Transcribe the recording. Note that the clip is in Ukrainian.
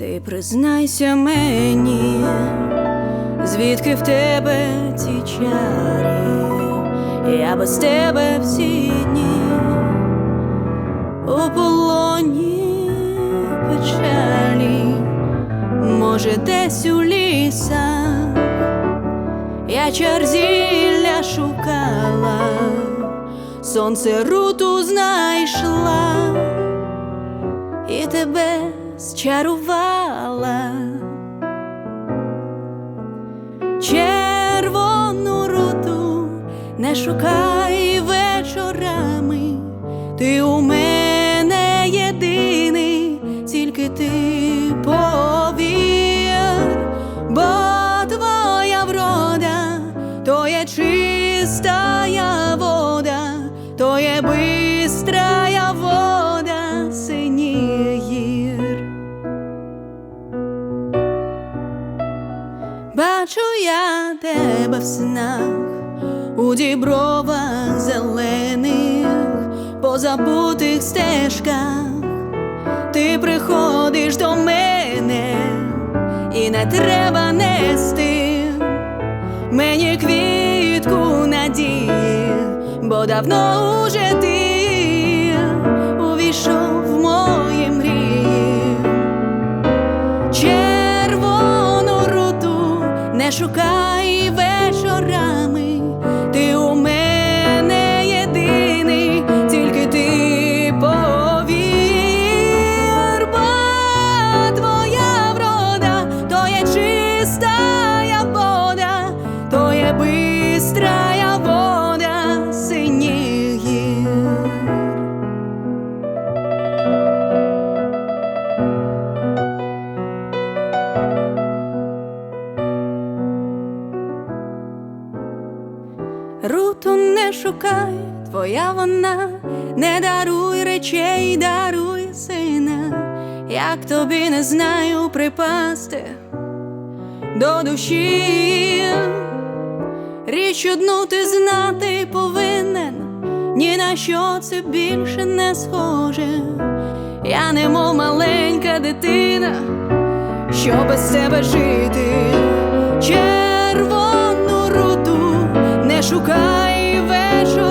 Ти признайся мені, звідки в тебе ці чари, я без тебе всі дні у полоні печалі, може, десь у лісах я чарзілля шукала, сонце руту знайшла і тебе зчарувала. Червону руту не шукай вечорами, ти у мене єдиний, тільки ти повір, бо твоя врода, то є чистая вода, то є бистрая Бачу я тебе в снах, у дібровах зелених, по забутих стежках, ти приходиш до мене, і не треба нести мені квітку надії, бо давно уже ти шукай вечорами, ти у мене Руту не шукай, твоя вона, не даруй речей, даруй сина, як тобі не знаю припасти до душі. Річ одну ти знати повинен, ні на що це більше не схоже. Я немов маленька дитина, що без тебе жити. Не шукай вечора,